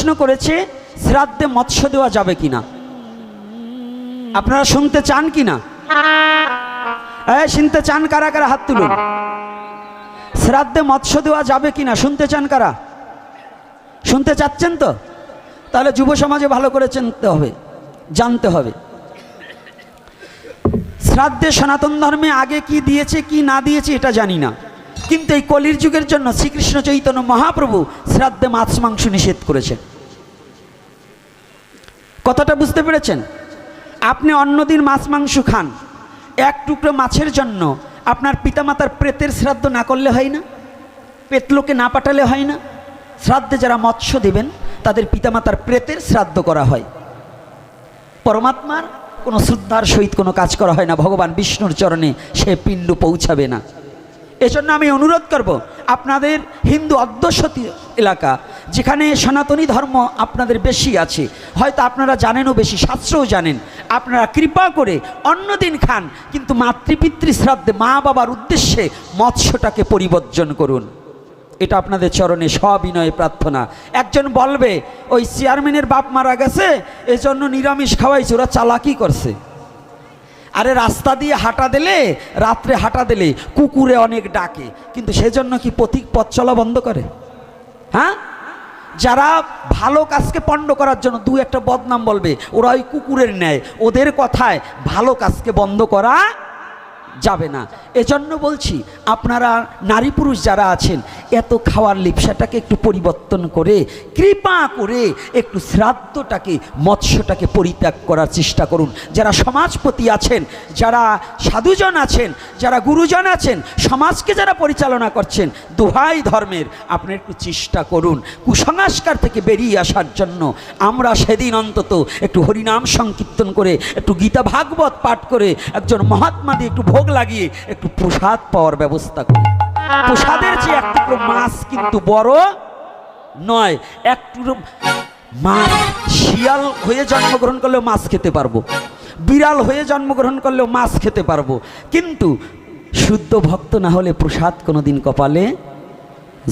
প্রশ্ন করেছে, শ্রাদ্ধে মৎস্য দেওয়া যাবে কিনা? আপনারা শুনতে চান কিনা? এই, শুনতে চান কারা কারা? হাত তুলুন। শ্রাদ্ধে মৎস্য দেওয়া যাবে কিনা? শুনতে চান কারা? শুনতে চাচ্ছেন তো? তাহলে যুব সমাজে ভালো করে চিনতে হবে, জানতে হবে। শ্রাদ্ধে সনাতন ধর্মে আগে কি দিয়েছে, কি না দিয়েছে, এটা জানি না। কিন্তু এই কলির যুগের জন্য শ্রীকৃষ্ণ চৈতন্য মহাপ্রভু শ্রাদ্ধে মাছ মাংস নিষেধ করেছেন কথাটা বুঝতে পেরেছেন? আপনি অন্যদিন মাছ মাংস খান। এক টুকরো মাছের জন্য আপনার পিতামাতার প্রেতের শ্রাদ্ধ না করলে হয় না? পেতলোকে না পাঠালে হয় না? শ্রাদ্ধে যারা মৎস্য দেবেন, তাদের পিতামাতার প্রেতের শ্রাদ্ধ করা হয়। পরমাত্মার কোনো শ্রদ্ধার সহিত কোনো কাজ করা হয় না। ভগবান বিষ্ণুর চরণে সে পিণ্ড পৌঁছাবে না। এজন্য আমি অনুরোধ করব আপনাদের হিন্দু অধ্যুষিত এলাকা, যেখানে সনাতনী ধর্ম আপনাদের বেশি আছে। হয়তো আপনারা জানেনও বেশি, শাস্ত্রও জানেন। আপনারা কৃপা করে অন্যদিন খান, কিন্তু মাতৃপিতৃ শ্রাদ্ধে মা বাবার উদ্দেশ্যে মৎস্যটাকে পরিবর্জন করুন। এটা আপনাদের চরণে সবিনয়ে প্রার্থনা। একজন বলবে, ওই চেয়ারম্যানের বাপ মারা গেছে, এজন্য নিরামিষ খাওয়াইছে, ওরা চালাকি করছে। আরে রাস্তা দিয়ে হাঁটা দিলে, রাত্রে হাঁটা দিলে কুকুরে অনেক ডাকে। কিন্তু সেজন্য কি পথিক পথ চলা বন্ধ করে? হ্যাঁ? যারা ভালো কাজকে পণ্ড করার জন্য দু একটা বদনাম বলবে, ওরা ওই কুকুরের ন্যায়। ওদের কথায় ভালো কাজকে বন্ধ করা যাবে না। এজন্য বলছি, আপনারা নারী পুরুষ যারা আছেন, এত খাওয়ার লিপসাটাকে একটু পরিবর্তন করে, কৃপা করে একটু শ্রাদ্ধটাকে, মৎস্যটাকে পরিত্যাগ করার চেষ্টা করুন। যারা সমাজপতি আছেন, যারা সাধুজন আছেন যারা গুরুজন আছেন, সমাজকে যারা পরিচালনা করছেন, দোহাই ধর্মের, আপনি একটু চেষ্টা করুন কুসংস্কার থেকে বেরিয়ে আসার জন্য। আমরা সেদিন অন্তত একটু হরিনাম সংকীর্তন করে, একটু গীতা ভাগবত পাঠ করে, একজন মহাত্মা দিয়ে একটু ভোগ লাগিয়ে, একটু প্রসাদ পাওয়ার ব্যবস্থা করি। প্রসাদের যে এক টুকরো মাছ কিন্তু বড় নয়, এক টুকরো মাছ শিয়াল হয়ে জন্মগ্রহণ করলেও মাছ খেতে পারব। বিড়াল হয়ে জন্মগ্রহণ করলেও মাছ খেতে পারব। কিন্তু শুদ্ধ ভক্ত না হলে প্রসাদ কোনোদিন কপালে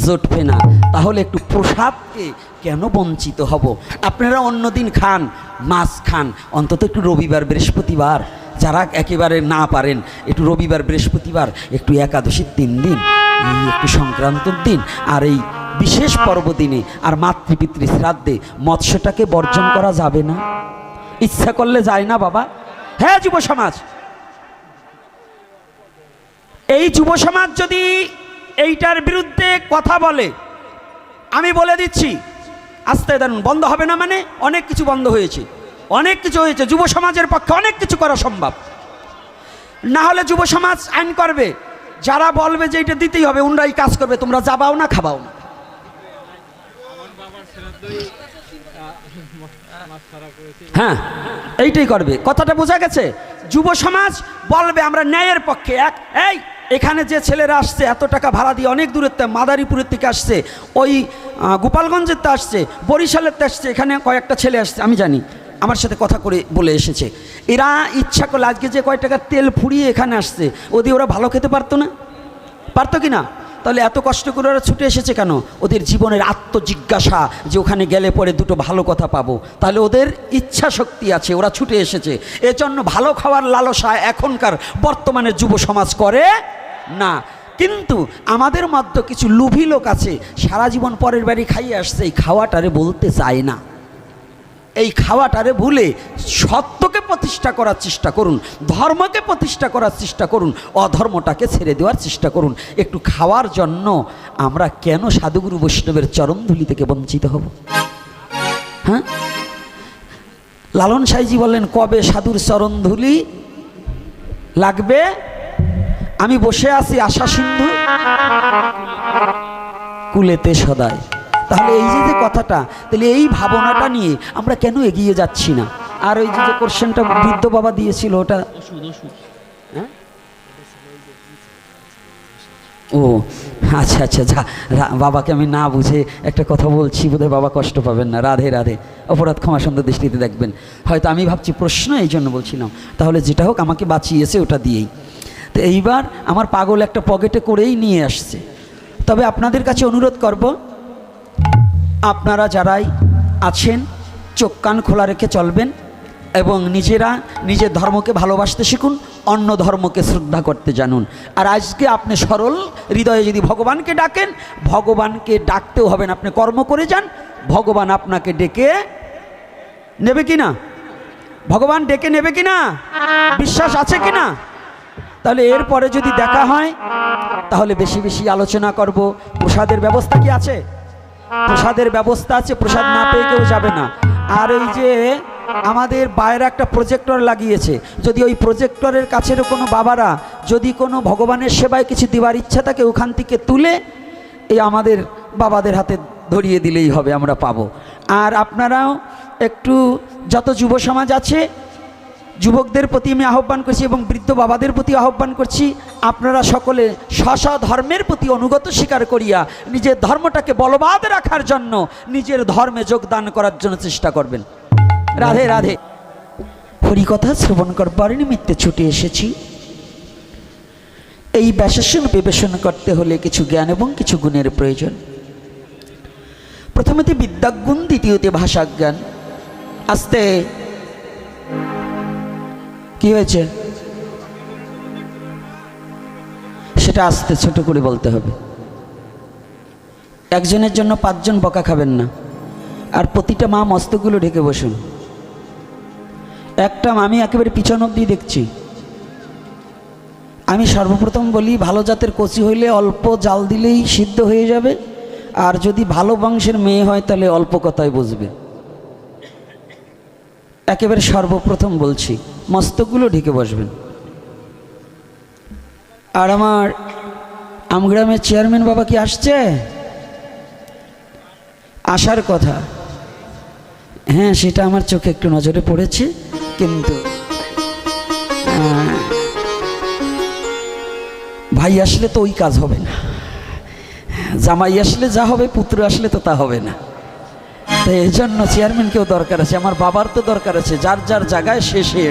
জুটবে না। তাহলে একটু প্রসাদকে কেন বঞ্চিত হব? আপনারা অন্যদিন খান, মাছ খান। অন্তত একটু রবিবার, বৃহস্পতিবার, যারা একেবারে না পারেন, একটু রবিবার, বৃহস্পতিবার, একটু একাদশীর তিন দিন, এই একটু সংক্রান্তর দিন, আর এই বিশেষ পর্বদিনে আর মাতৃপিতৃ শ্রাদ্ধে মৎস্যটাকে বর্জন করা যাবে না? ইচ্ছা করলে যায় না বাবা। হ্যাঁ যুব সমাজ। এই যুব সমাজ যদি এইটার বিরুদ্ধে কথা বলে, আমি বলে দিচ্ছি, আস্তে দাঁড়ুন, বন্ধ হবে না মানে? অনেক কিছু বন্ধ হয়েছে। অনেক কিছু হয়েছে, যুব সমাজের পক্ষে অনেক কিছু করা সম্ভব। না হলে যুব সমাজ আইন করবে, যারা বলবে যে এটা দিতেই হবে ওনরাই কাজ করবে, তোমরা যাবাও না, খাবাও না। হ্যাঁ এইটাই করবে। কথাটা বোঝা গেছে? যুব সমাজ বলবে আমরা ন্যায়ের পক্ষে এক। এই, এখানে যে ছেলেরা আসছে, এত টাকা ভাড়া দিয়ে অনেক দূরের মাদারীপুরের থেকে আসছে, ওই গোপালগঞ্জের তো আসছে, বরিশালের তো আসছে, এখানে কয়েকটা ছেলে আসছে, আমি জানি, আমার সাথে কথা করে বলে এসেছে। এরা ইচ্ছা করলে আজকে যে কয়েক টাকার তেল ফুরিয়ে এখানে আসছে ওদের ওরা ভালো খেতে পারতো না? পারতো কি না? তাহলে এত কষ্ট করে ওরা ছুটে এসেছে কেন? ওদের জীবনের আত্মজিজ্ঞাসা যে ওখানে গেলে পরে দুটো ভালো কথা পাবো। তাহলে ওদের ইচ্ছা শক্তি আছে, ওরা ছুটে এসেছে। এজন্য ভালো খাওয়ার লালসা এখনকার বর্তমানে যুব সমাজ করে না। কিন্তু আমাদের মধ্যে কিছু লোভী লোক আছে, সারা জীবন পরের বাড়ি খাইয়ে আসছে, এই খাওয়াটারে বলতে চায় না। এই খাওয়াটারে ভুলে সত্যকে প্রতিষ্ঠা করার চেষ্টা করুন, ধর্মকে প্রতিষ্ঠা করার চেষ্টা করুন, অধর্মটাকে ছেড়ে দেওয়ার চেষ্টা করুন। একটু খাওয়ার জন্য আমরা কেন সাধুগুরু বৈষ্ণবের চরণধুলি থেকে বঞ্চিত হব? হ্যাঁ? লালন সাইজি বললেন, কবে সাধুর চরণধুলি লাগবে? আমি বসে আছি আশা সিন্ধু কুলেতে সদায় তাহলে এই যে যে কথাটা, তাহলে এই ভাবনাটা নিয়ে আমরা কেন এগিয়ে যাচ্ছি না? আর ওই যে কোশ্চেনটা বৃদ্ধ বাবা দিয়েছিল, ওটা হ্যাঁ? ও আচ্ছা আচ্ছা যা বাবাকে আমি না বুঝে একটা কথা বলছি, বোধহয় বাবা কষ্ট পাবেন না। রাধে রাধে। অপরাধ ক্ষমা সুন্দর দৃষ্টিতে দেখবেন। হয়তো আমি ভাবছি প্রশ্ন এই জন্য বলছিলাম। তাহলে যেটা হোক আমাকে বাঁচিয়েছে, ওটা দিয়েই। তো এইবার আমার পাগল একটা পকেটে করেই নিয়ে আসছে। তবে আপনাদের কাছে অনুরোধ করব আপনারা যারাই আছেন, চোখ কান খোলা রেখে চলবেন এবং নিজেরা নিজের ধর্মকে ভালোবাসতে শিখুন, অন্য ধর্মকে শ্রদ্ধা করতে জানুন। আর আজকে আপনি সরল হৃদয়ে যদি ভগবানকে ডাকেন, ভগবানকে ডাকতেও হবেন আপনি কর্ম করে যান, ভগবান আপনাকে ডেকে নেবে কি না ভগবান ডেকে নেবে কি না বিশ্বাস আছে কি না তাহলে এরপরে যদি দেখা হয়, তাহলে বেশি বেশি আলোচনা করব। প্রসাদের ব্যবস্থা কি আছে? প্রসাদের ব্যবস্থা আছে, প্রসাদ না পেয়ে কেউ যাবে না। আর এই যে আমাদের বাইরে একটা প্রজেক্টর লাগিয়েছে, যদি ওই প্রজেক্টরের কাছের কোনো বাবারা, যদি কোনো ভগবানের সেবায় কিছু দেওয়ার ইচ্ছা থাকে, ওখান থেকে তুলে এই আমাদের বাবাদের হাতে ধরিয়ে দিলেই হবে, আমরা পাবো। আর আপনারাও একটু, যত যুব সমাজ আছে যুবকদের প্রতি আমি আহ্বান করছি এবং বৃদ্ধ বাবাদের প্রতি আহ্বান করছি, আপনারা সকলে স্ব ধর্মের প্রতি অনুগত স্বীকার করিয়া নিজের ধর্মটাকে বলবাদ রাখার জন্য নিজের ধর্মে যোগদান করার জন্য চেষ্টা করবেন। রাধে রাধে। হরিকথা শ্রবণ করবার নিমিত্তে ছুটে এসেছি। এই ব্যাসন বিবেচনা করতে হলে কিছু জ্ঞান এবং কিছু গুণের প্রয়োজন। প্রথমতে বিদ্যাগুণ, দ্বিতীয়তে ভাষাজ্ঞান। আস্তে কি হয়েছে? সেটা আস্তে ছোট করে বলতে হবে। একজনের জন্য পাঁচজন বকা খাবেন না। আর প্রতিটা মা মস্তকগুলো ঢেকে বসুন। একটা আমি একেবারে পিছন অব্দি দেখছি। আমি সর্বপ্রথম বলি, ভালো জাতের কচি হইলে অল্প জাল দিলেই সিদ্ধ হয়ে যাবে। আর যদি ভালো বংশের মেয়ে হয়, তাহলে অল্প কথায় বুঝবে। একেবারে সর্বপ্রথম বলছি। মস্তকগুলো ঢেকে বসবেন। আর আমার আমগ্রামের চেয়ারম্যান বাবা কি আসছে? আসার কথা। হ্যাঁ সেটা আমার চোখে একটু নজরে পড়েছে, কিন্তু ভাই আসলে তো ওই কাজ হবে না। জামাই আসলে যা হবে, পুত্র আসলে তো তা হবে না। তাই এই জন্য চেয়ারম্যানকেও দরকার আছে, আমার বাবার তো দরকার আছে, যার যার জায়গায় শেষে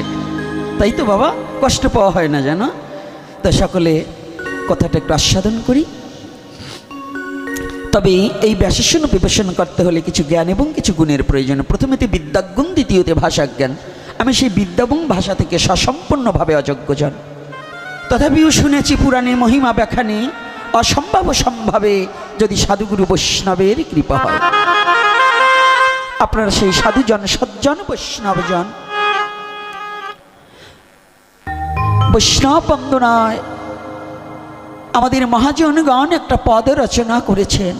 তাই তো বাবা, কষ্ট পাওয়া হয় না জানো? তা সকলে কথাটা একটু আস্বাদন করি। তবে এই ব্যাসন বিবেচনা করতে হলে কিছু জ্ঞান এবং কিছু গুণের প্রয়োজন। প্রথমেতে বিদ্যাগুণ দ্বিতীয়তে ভাষা জ্ঞান আমি সেই বিদ্যা এবং ভাষা থেকে সসম্পূর্ণভাবে অযোগ্যজন তথাপিও শুনেছি পুরাণে, মহিমা ব্যাখ্যানে, অসম্ভব সম্ভাবে যদি সাধুগুরু বৈষ্ণবের কৃপা হয়। আপনারা সেই সাধুজন, সজ্জন বৈষ্ণবজন বৈষ্ণব বন্দনায় আমাদের মহাজনগণ একটা পদ রচনা করেছেন।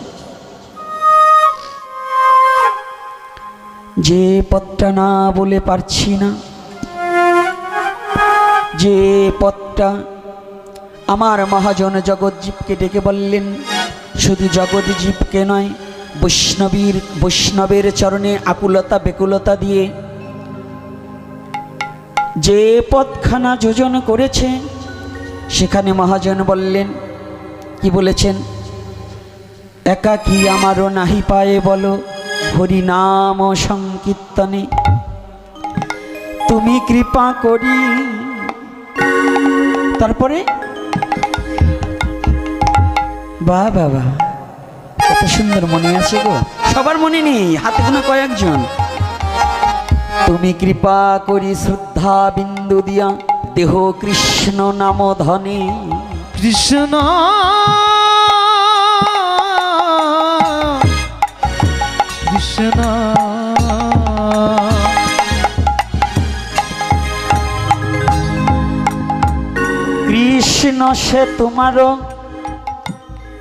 যে পদটা না বলে পারছি না, যে পদটা আমার মহাজন জগৎজীবকে ডেকে বললেন, শুধু জগৎজীবকে নয়, বৈষ্ণবীর, বৈষ্ণবের চরণে আকুলতা, বেকুলতা দিয়ে যে পথখানা যোজন করেছে, সেখানে মহাজন বললেন, কি বলেছেন? একা কি আমারও নাহি পায়ে বলো, হরি নাম সংকীর্তনে। তুমি কৃপা করি। তারপরে বা বাবা কত সুন্দর মনে আছে গো। সবার মনে নেই, হাতে কোনো কয়েকজন। তুমি কৃপা করি শ্রদ্ধা বিন্দু দিয়া দেহ কৃষ্ণ নাম ধনে। কৃষ্ণ। কৃষ্ণ। কৃষ্ণ সে তোমারও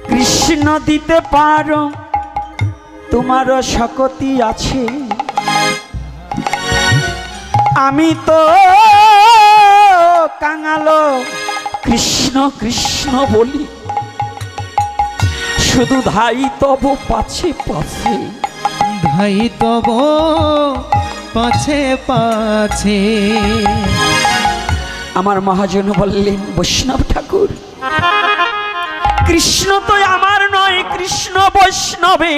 কৃষ্ণ দিতে পারো তোমারও শকতি আছে। আমি তো কাঙালো। কৃষ্ণ কৃষ্ণ বলি। শুধু ধাই তব পাছে পাছে। ধাই তব পাছে পাছে। আমার মহাজন বললেন বৈষ্ণব ঠাকুর কৃষ্ণ তো আমার নয় কৃষ্ণ বৈষ্ণবে।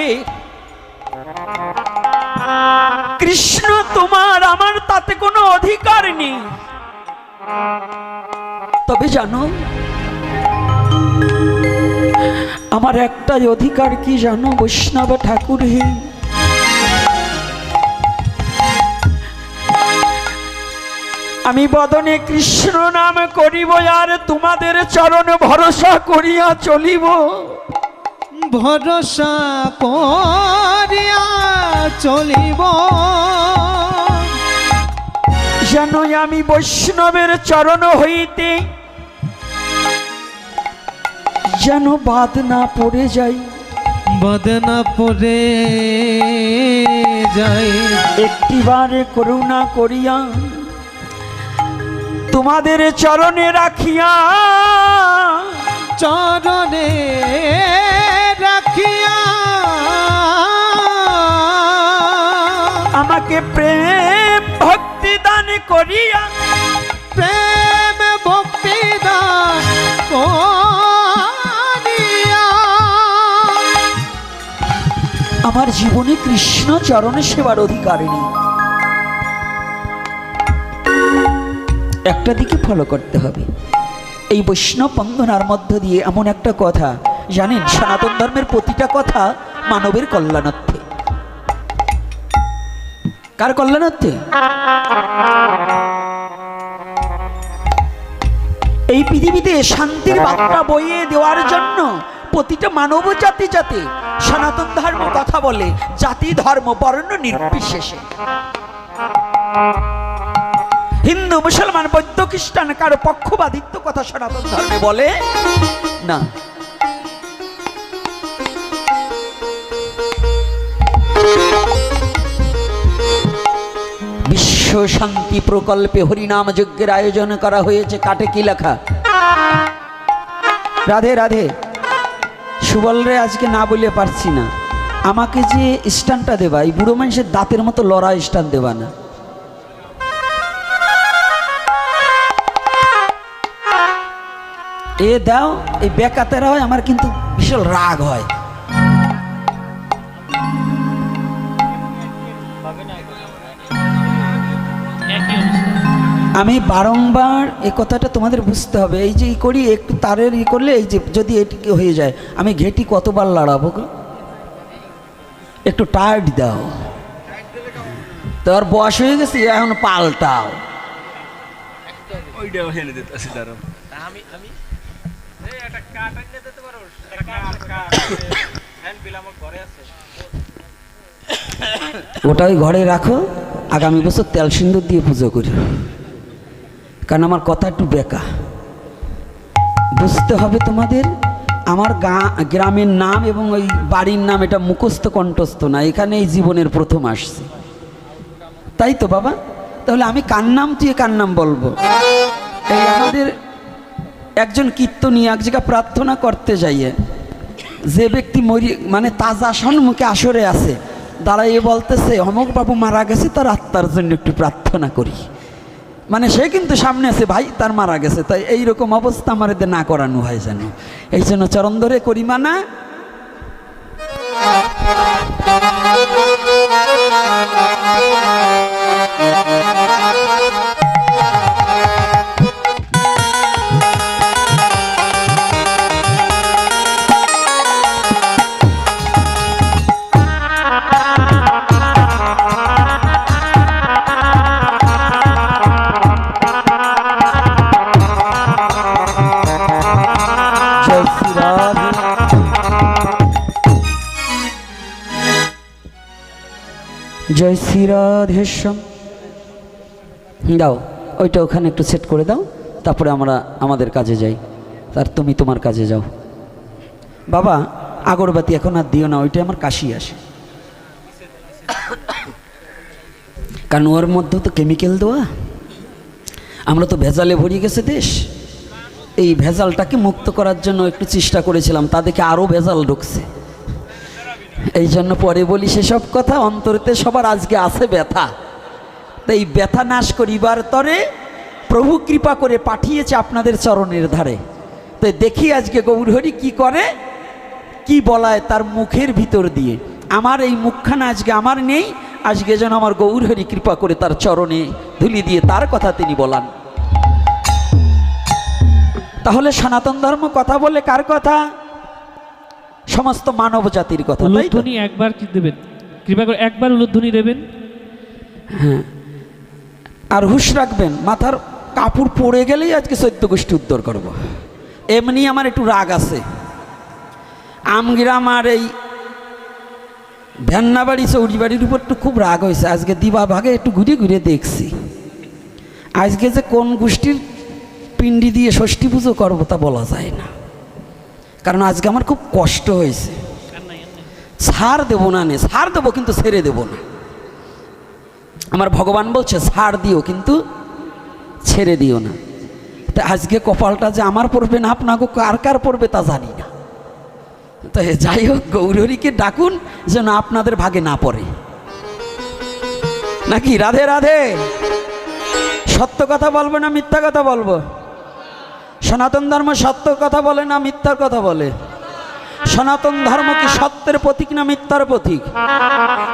কৃষ্ণ তোমার আমার তাতে কোনো অধিকার নেই। তবে জানো, আমার একটাই অধিকার কি জানো, বৈষ্ণব ঠাকুর হে? আমি বদনে কৃষ্ণ নাম করিব আর তোমাদের চরণ ভরসা করিয়া চলিব। ভরসা করিয়া চলিব। যেন আমি বৈষ্ণবের চরণ হইতে যেন বাদ না পড়ে যাই। বদনা পরে যায় একটিবারে করুণা করিয়া তোমাদের চরণে রাখিয়া চরণে প্রেম ভক্তি দান করিয়া। প্রেম ভক্তি দান আমার জীবনে কৃষ্ণ চরণে সেবার অধিকার নেই। একটা দিকে ফলো করতে হবে। এই বৈষ্ণব বন্ধনার মধ্য দিয়ে এমন একটা কথা জানেন সনাতন ধর্মের প্রতিটা কথা মানবের কল্যাণার্থে। কার কল্যাণার্থে এই পৃথিবীতে শান্তির বার্তা বইয়ে দেওয়ার জন্য প্রতিটা মানব জাতি জাতি সনাতন ধর্ম কথা বলে, জাতি ধর্ম বর্ণ নির্বিশেষে। হিন্দু, মুসলমান, বৌদ্ধ, খ্রিস্টান, কারও পক্ষপাতিত্ব কথা সনাতন ধর্মে বলে? না। বিশ্ব শান্তি প্রকল্পে হরিনাম যজ্ঞের আয়োজন করা হয়েছে, কাটে কি লেখা? রাধে রাধে। সুবল রে, আজকে না বলে পারছি না। আমাকে যে স্টানটা দেবা, এই বুড়ো মানুষের দাঁতের মতো লড়া স্টান দেবা না। এ দাও, এই বেকাতেরা হয়, আমার কিন্তু বিশাল রাগ হয়। আমি বারংবার এ কথাটা তোমাদের বুঝতে হবে। এই যে ই করি একটু তারের ই করলে এই যে যদি এটিকে হয়ে যায় আমি ঘেটি কতবার লড়াবো গো? একটু টাইট দাও। তোর বয়স হয়ে গেছে এখন পাল্টাও। ওটা দিতেছি দাঁড়াও। ওটাই ঘরে রাখো। আগামী বছর তেল সিন্দুর দিয়ে পুজো করি। কারণ আমার কথা একটু বেকা। বুঝতে হবে তোমাদের, আমার গা, গ্রামের নাম এবং ওই বাড়ির নাম এটা মুখস্থ কণ্ঠস্থ না এখানে এই জীবনের প্রথম আসছে। তাই তো বাবা? তাহলে আমি কার নাম, তুই কার নাম বলব? এই আমাদের একজন কীর্তনী এক জায়গায় প্রার্থনা করতে যাইয়ে, যে ব্যক্তি মরি মানে তাজা সম্মুখে আসরে আছে দাঁড়াইয়ে বলতেছে, অমুক বাবু মারা গেছে, তার আত্মার জন্য একটু প্রার্থনা করি। মানে সে কিন্তু সামনে আছে, ভাই, তার মারা গেছে। তাই এইরকম অবস্থা আমার এদের না করানো হয় যেন। এই জন্য চরণ ধরে করি, মানা। জয় জয় শ্রীরাধেশ্বম দাও, ওইটা ওখানে একটু সেট করে দাও, তারপরে আমরা আমাদের কাজে যাই। আর তুমি তোমার কাজে যাও। বাবা, আগরবাতি এখন আর দিও না ওইটা আমার কাশি আসে। কারণ ওর মধ্যে তো কেমিক্যাল দেওয়া। আমরা তো ভেজালে ভরিয়ে গেছে দেশ। এই ভেজালটাকে মুক্ত করার জন্য একটু চেষ্টা করেছিলাম, তা দেখে আরও ভেজাল ঢুকছে। এই জন্য পরে বলি, সেসব কথা অন্তরেতে সবার আজকে আছে ব্যথা। তো এই ব্যথা নাশ করিবার তরে প্রভু কৃপা করে পাঠিয়েছে আপনাদের চরণের ধারে। তো দেখি আজকে গৌরহরি কি করে, কি বলায় তার মুখের ভিতর দিয়ে। আমার এই মুখখানা আজকে আমার নেই, আজকে যেন আমার গৌরহরি কৃপা করে তার চরণে ধুলি দিয়ে তার কথা তিনি বলান। তাহলে সনাতন ধর্ম কথা বলে কার কথা? সমস্ত মানব জাতির কথা? উলুধ্বনি একবার কি দেবেন? কৃপা করে একবার উলুধ্বনি দেবেন। হ্যাঁ। আর হুশ রাখবেন মাথার কাপড় পড়ে গেলেই আজকে চৈদ্য গোষ্ঠী উদ্ধার করব। এমনি আমার একটু রাগ আছে। আমগ্রাম আর এই ভ্যান্নাবাড়ি চৌড়ি বাড়ির উপর একটু খুব রাগ হয়েছে। আজকে দিবা ভাগে একটু ঘুরে ঘুরে দেখছি। আজকে যে কোন গোষ্ঠীর পিণ্ডি দিয়ে ষষ্ঠী পুজো করব তা বলা যায় না। কারণ আজকে আমার খুব কষ্ট হয়েছে। ছাড় দেবো না নে, ছাড় দেবো কিন্তু ছেড়ে দেবো না। আমার ভগবান বলছে, ছাড় দিও কিন্তু ছেড়ে দিও না। তা আজকে কপালটা যে আমার পড়বে না, আপনাকে কার কার পড়বে তা জানি না। তো যাই হোক, গৌরহরিকে ডাকুন যেন আপনাদের ভাগে না পড়ে। নাকি? রাধে রাধে। সত্য কথা বলব না মিথ্যা কথা বলব? সনাতন ধর্ম সত্য কথা বলে না মিথ্যার কথা বলে? সনাতন ধর্ম কি সত্যের প্রতীক না মিথ্যার প্রতীক?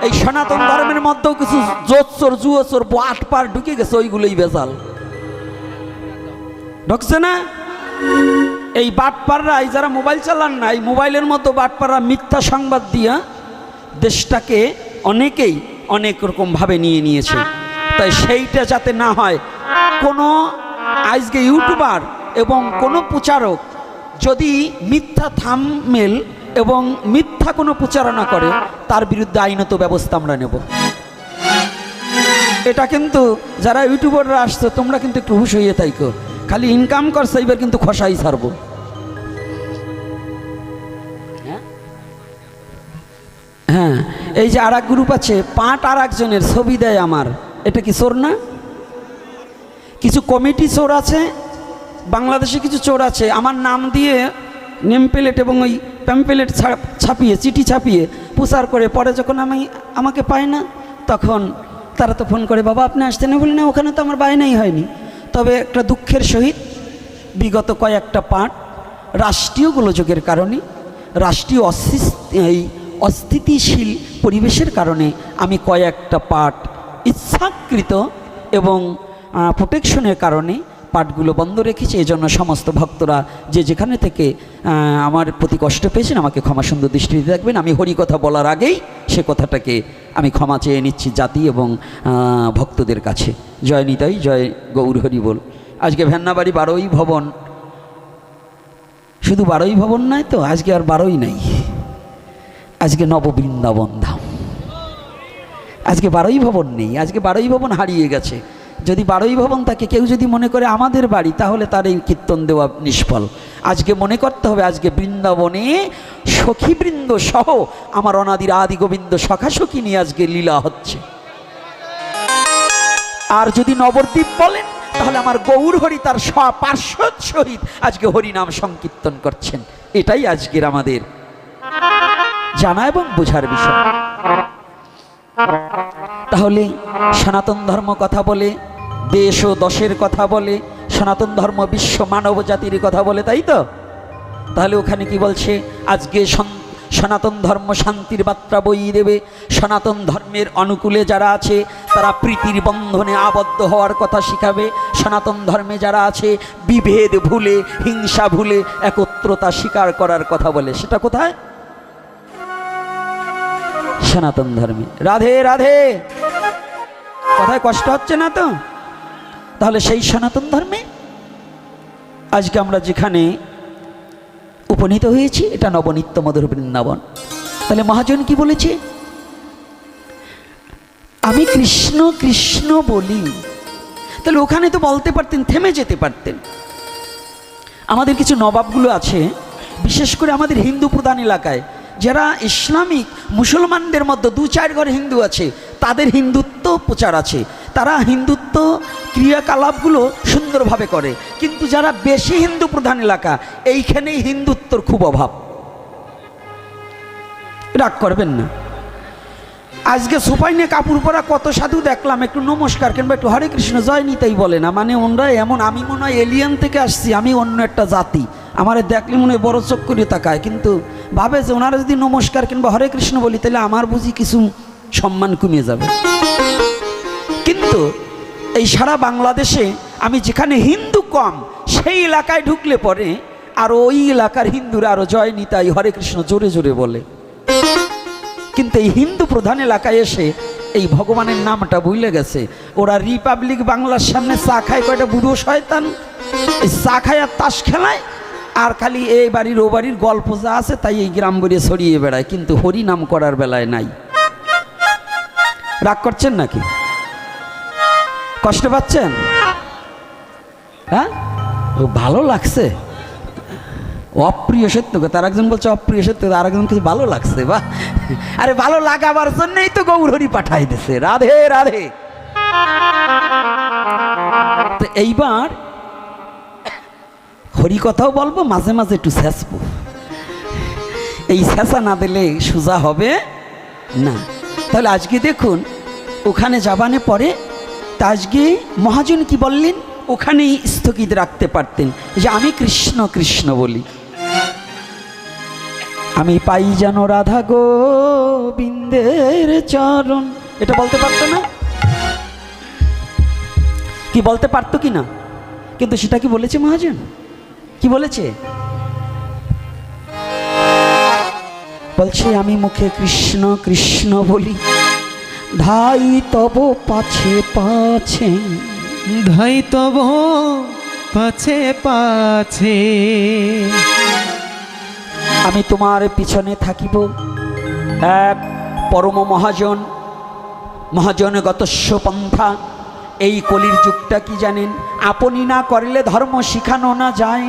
এই সনাতন ধর্মের মধ্যেও কিছু জোৎসর জুয়োচোর বাট পার ঢুকে গেছে, ওইগুলোই বেজাল। ঢুকছে না? এই বাটপাররা এই যারা মোবাইল চালান না, এই মোবাইলের মতো বাটপাররা মিথ্যা সংবাদ দিয়া দেশটাকে অনেকেই অনেক রকমভাবে নিয়ে নিয়েছে। তাই সেইটা যাতে না হয়, কোনো আজকে ইউটিউবার এবং কোনো প্রচারক যদি মিথ্যা থামমেল এবং মিথ্যা কোনো প্রচারণা করে, তার বিরুদ্ধে আইনত ব্যবস্থা আমরা নেব। এটা কিন্তু যারা ইউটিউবাররা আসছে, তোমরা কিন্তু একটু হুশ হইয়ে থাইকো। খালি ইনকাম করছে এবার কিন্তু খসাই ছাড়বো। হ্যাঁ এই যে আর গ্রুপ আছে পাঁট আর একজনের ছবি দেয় আমার। এটা কি চোর না? কিছু কমিটি চোর আছে বাংলাদেশে কিছু চোর আছে, আমার নাম দিয়ে নেম প্লেট এবং ওই প্যাম্পলেট ছাপিয়ে, চিঠি ছাপিয়ে প্রচার করে। পরে যখন আমি, আমাকে পায় না, তখন তারা তো ফোন করে, বাবা, আপনি আসতে না বলি, না, ওখানে তো আমার বায়নাই হয়নি। তবে একটা দুঃখের সহিত বিগত কয়েকটা পাঠ রাষ্ট্রীয় গোলযোগের কারণে, রাষ্ট্রীয় এই অস্থিতিশীল পরিবেশের কারণে আমি কয়েকটা পাঠ ইচ্ছাকৃত এবং প্রোটেকশনের কারণে পাঠগুলো বন্ধ রেখেছি এই জন্য সমস্ত ভক্তরা যে যেখানে থেকে আমার প্রতি কষ্ট পেয়েছেন, আমাকে ক্ষমা সুন্দর দৃষ্টিতে দেখবেন। আমি হরি কথা বলার আগেই সে কথাটাকে আমি ক্ষমা চেয়ে নিচ্ছি জাতি এবং ভক্তদের কাছে। জয় নিতাই, জয় গৌর হরি বল। আজকে ভ্যান্নাবাড়ি বারোই ভবন। শুধু বারোই ভবন নয় তো, আজকে আর বারোই নাই। আজকে নববৃন্দাবন ধাম। আজকে বারোই ভবন নেই, আজকে বারোই ভবন হারিয়ে গেছে। যদি বারোই ভবন থাকে, কেউ যদি মনে করে আমাদের বাড়ি, তাহলে তার এই কীর্তন দেওয়া নিষ্ফল। আজকে মনে করতে হবে, আজকে বৃন্দাবনে সখীবৃন্দ সহ আমার অনাদির আদি গোবিন্দ সখা সখী নিয়ে আজকে লীলা হচ্ছে। আর যদি নবদ্বীপ বলেন, তাহলে আমার গৌর হরি তার পার্শ্বদ সহিত আজকে হরিনাম সংকীর্তন করছেন। এটাই আজকের আমাদের জানা এবং বোঝার বিষয়। তাহলে সনাতন ধর্ম কথা বলে দেশ ও দশের কথা বলে, সনাতন ধর্ম বিশ্ব মানব জাতির কথা বলে, তাই তো? তাহলে ওখানে কি বলছে? আজকে সনাতন ধর্ম শান্তির বার্তা বইয়ে দেবে। সনাতন ধর্মের অনুকূলে যারা আছে, তারা প্রীতির বন্ধনে আবদ্ধ হওয়ার কথা শিখাবে। সনাতন ধর্মে যারা আছে, বিভেদ ভুলে, হিংসা ভুলে, একত্রতা স্বীকার করার কথা বলে। সেটা কোথায়? সনাতন ধর্মে। রাধে রাধে! কথায় কষ্ট হচ্ছে না তো? তাহলে সেই সনাতন ধর্মে? আজকে আমরা যেখানে উপনীত হয়েছি, এটা নবনিত্য মধুর বৃন্দাবন। তাহলে মহাজন কি বলেছে? আমি কৃষ্ণ কৃষ্ণ বলি। তাহলে ওখানে তো বলতে পারতেন, থেমে যেতে পারতেন। আমাদের কিছু নবাবগুলো আছে, বিশেষ করে আমাদের হিন্দু প্রধান এলাকায়, যারা ইসলামিক মুসলমানদের মধ্যে দু চার ঘর হিন্দু আছে, তাদের হিন্দুত্ব প্রচার আছে। তারা হিন্দুত্ব ক্রিয়াকলাপগুলো সুন্দরভাবে করে। কিন্তু যারা বেশি হিন্দু প্রধান এলাকা, এইখানেই হিন্দুত্বর খুব অভাব। রাগ করবেন না। আজকে সুপাই নিয়ে কাপড় পরা কত সাধু দেখলাম, একটু নমস্কার, কিংবা একটু হরে কৃষ্ণ, জয় নিতাই বলে না। মানে ওনরা এমন, আমি মনে হয় এলিয়ান থেকে আসছি, আমি অন্য একটা জাতি। আমার দেখলে মনে হয় বড় চোখ করে তাকায়। কিন্তু ভাবে যে ওনারা যদি নমস্কার কিংবা হরে কৃষ্ণ বলি, তাহলে আমার বুঝি কিছু সম্মান কমিয়ে যাবে। কিন্তু এই সারা বাংলাদেশে আমি যেখানে হিন্দু কম, সেই এলাকায় ঢুকলে পরে আর ওই এলাকার হিন্দুরা আরও জয় নিতাই, হরে কৃষ্ণ জোরে জোরে বলে। কিন্তু এই হিন্দু প্রধান এলাকায় এসে এই ভগবানের নামটা ভুলে গেছে। ওরা রিপাবলিক বাংলার সামনে চা খায়, কয়টা বুড়ো শয়তান? এই চা খায় আর তাস খেলায়, আর খালি এই বাড়ির ও বাড়ির গল্প যা আছে তাই এই গ্রাম বড়িয়ে ছড়িয়ে বেড়ায়, কিন্তু হরি নাম করার বেলায় নাই। রাগ করছেন নাকি? কষ্ট পাচ্ছেন? হ্যাঁ? ও ভালো লাগছে। অপ্রিয় সত্য কথা, আর একজন বলছে, অপ্রিয় সত্য কথা, আর একজন কিছু ভালো লাগছে বা আরে, ভালো লাগাবার জন্যই তো গৌর হরি পাঠাই দিছে। রাধে রাধে। তো এইবার হরি কথাও বলব, মাঝে মাঝে একটু শেষবো এই শেষা না দিলে সোজা হবে না। তাহলে আজকে দেখুন, ওখানে যাবানে পরে তা আজকে মহাজন কি বললেন? ওখানেই স্থগিত রাখতে পারতেন যে আমি কৃষ্ণ কৃষ্ণ বলি। আমি পাই যেন রাধা গোবিন্দের চরণ। এটা বলতে পারতো না? কি বলতে পারতো কি না? কিন্তু সেটা কি বলেছে মহাজন? কি বলেছে? বলছে, আমি মুখে কৃষ্ণ কৃষ্ণ বলি। ধাই তব পাছে পাছে। ধাই তব পাছে পাছে। আমি তোমার পিছনে থাকিব। এক পরম মহাজন মহাজন গতস্য পন্থা। এই কলির যুগটা কি জানেন? আপনি না করলে ধর্ম শিখানো না যায়।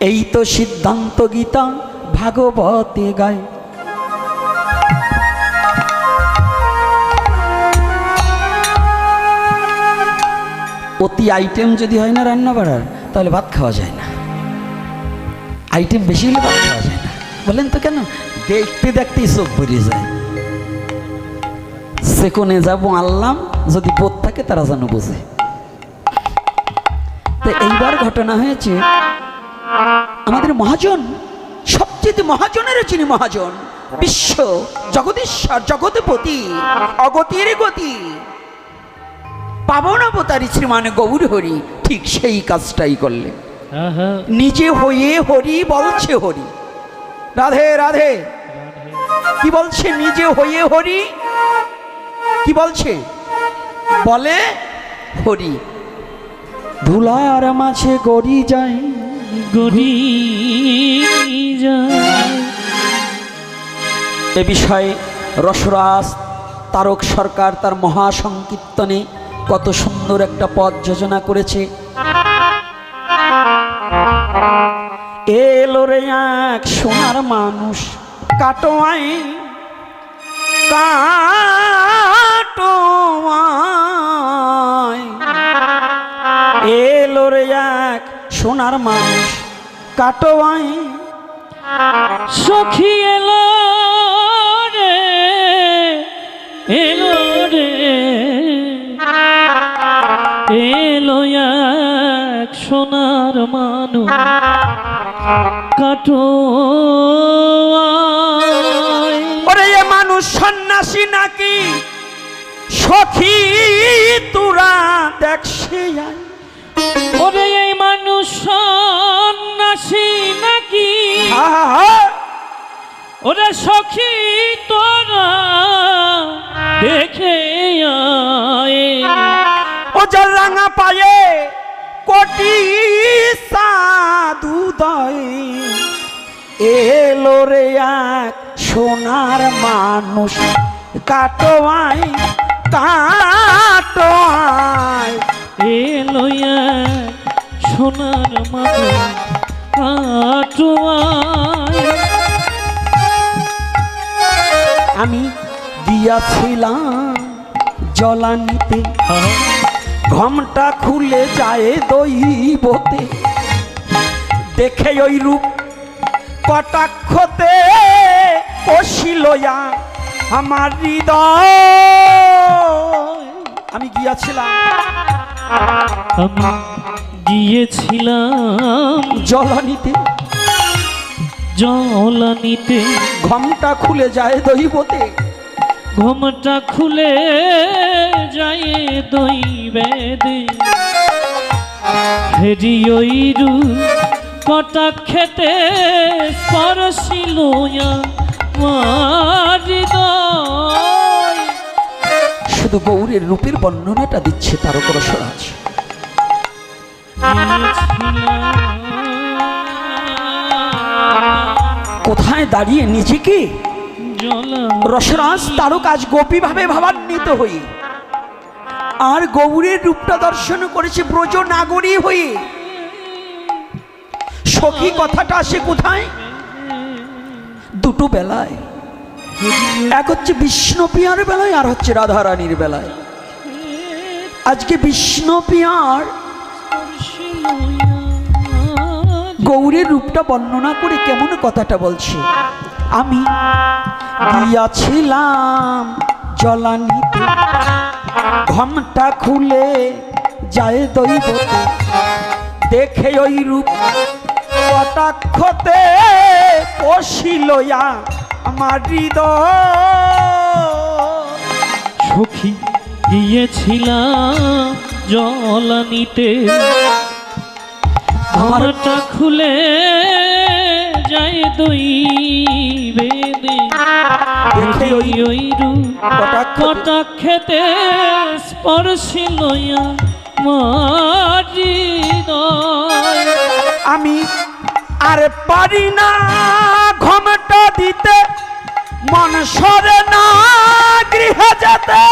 এই তো সিদ্ধান্ত গীতা ভাগবতে গায়। অতি আইটেম যদি হয় না রান্না বাড়ার, তাহলে ভাত খাওয়া যায় না। আইটেম বেশি হলে ভাত খাওয়া যায় না। বলেন তো কেন? দেখতে দেখতেই চোখ ভরে যায়। সেকোনে যাব আনলাম যদি বোধ থাকে তারা যেন বোঝে। তো এইবার ঘটনা হয়েছে, আমাদের মহাজন, সবচেয়ে মহাজনের যিনি মহাজন, বিশ্ব জগদীশ্বর জগৎপতি, অগতির গতি। পাবনাবতারী শ্রীমান গৌর হরি ঠিক সেই কাজটাই করলেন। নিজে হয়ে হরি বলছে হরি। রাধে রাধে। কি বলছে? নিজে হয়ে হরি? কি বলছে? বলে হরি। ধুলার মাঝে গড়ি যায় গরি এ বিষয়ে রসরাজ তারক সরকার তার মহাসংকীর্তনে কত সুন্দর একটা পথ যোজনা করেছে। এলো রে এক সোনার মানুষ কাটোয়াই কাটোয়াই এলো রে এক সোনার মানুষ কাটোয়াই সখী এলো সোনার মানু কাটো ওরে এ মানুষ সন্ন্যাসী নাকি সখী তোরা দেখছে। ওরে এই মানুষ সন্ন্যাসী নাকি। ওরে সখী তোরা দেখে আয় ও যার রাঙা পায়ে কোটি সাধু এলো রে এক সোনার মানুষ, কাটোয়াই কাটোয়াই। এলো এক সোনার মাথা কাটোয়ায় আমি গিয়াছিলাম জলানিতে, ঘমটা খুলে যায় দইবতে দেখে ওই রূপ কটাক্ষতে পশিলয়া আমার হৃদয়। আমি গিয়াছিলাম। আমি গিয়েছিলাম জলানিতে। জলানিতে। ঘমটা খুলে যায় দইবতে ঘুমটা খুলে যায় দই বেদে হেরি ওইরু কটা খেতে স্পর্শিল মারিদ শুধু গৌরের রূপের বর্ণনাটা দিচ্ছে তারক রসরাজ কোথায় দাঁড়িয়ে নিজেকে? রসরাজ তারক আজ গোপীভাবে ভাবান্বিত হয়ে। আর গৌরের রূপটা দর্শন করেছে ব্রজ নাগরী হয়ে। সখী কথাটা আসে কোথায়? দুটো বেলায়। এক হচ্ছে বিষ্ণুপিয়ার বেলায়, আর হচ্ছে রাধারানীর বেলায়। আজকে বিষ্ণুপিয়ার গৌরের রূপটা বর্ণনা করে কেমন কথাটা বলছে? আমি গিয়াছিলাম জলানিতে, ঘমটা খুলে যায় দৈবতে, দেখে ওই রূপ কটাক্ষতে পশিলয়া আমার হৃদয়। সখী গিয়েছিলাম জলানিতে আমার আমারটা খুলে যায় দই বেদে। ওই ওই কটাক্ষ কটা খেতে স্পর্শিল মারি আমি আর পারি না ঘমটা দিতে। মন সরে না গৃহে যেতে।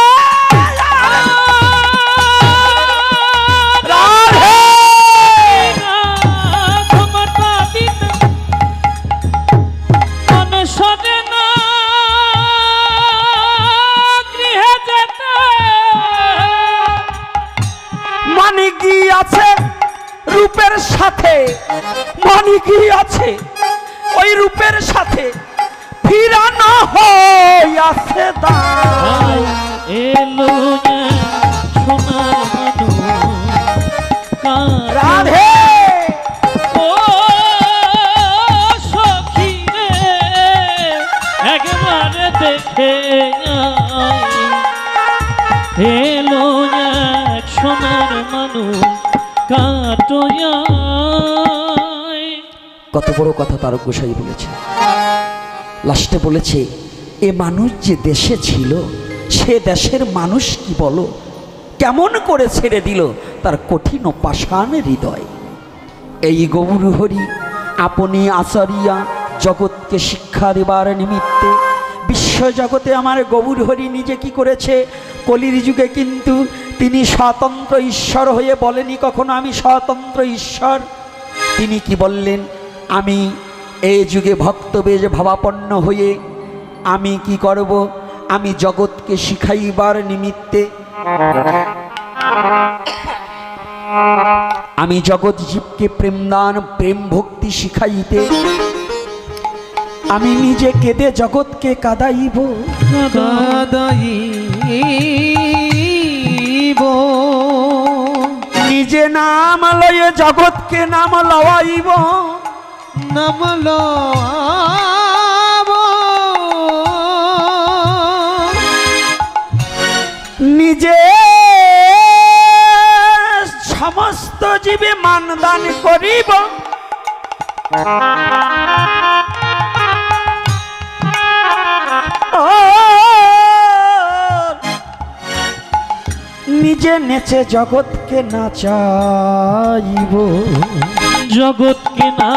রাধে! রূপের সাথে মানিকি আছে ওই রূপের সাথে ফিরানো হয় আছে এলো কত বড় কথা তারক গোসাই বলেছে। লাস্টে বলেছে, এ মানুষ যে দেশে ছিল, সে দেশের মানুষ কি বলো? কেমন করে ছেড়ে দিল তার কঠিন পাষাণ হৃদয়? এই গৌরহরি আপনি আচারিয়া, জগৎকে শিক্ষা দেবার নিমিত্তে, বিশ্বজগতে আমার গৌরহরি নিজে কি করেছে? কলির যুগে কিন্তু তিনি স্বতন্ত্র ঈশ্বর হয়ে বলেনি কখনো, আমি স্বতন্ত্র ঈশ্বর। তিনি কি বললেন? আমি এই যুগে ভক্তবেজ ভাবাপন্ন হয়ে আমি কি করব? আমি জগৎকে শিখাইবার নিমিত্তে আমি জগৎ জীবকে প্রেমদান প্রেম ভক্তি শিখাইতে আমি নিজে কেঁদে জগৎকে কাদাইব। কাদাইব। নিজে নাম লয়ে জগৎকে নাম লওয়াইব। নামল নিজে সমস্ত জীবে মানদান করিব। নিজে নেচে জগৎকে নাচাইব জগৎকে না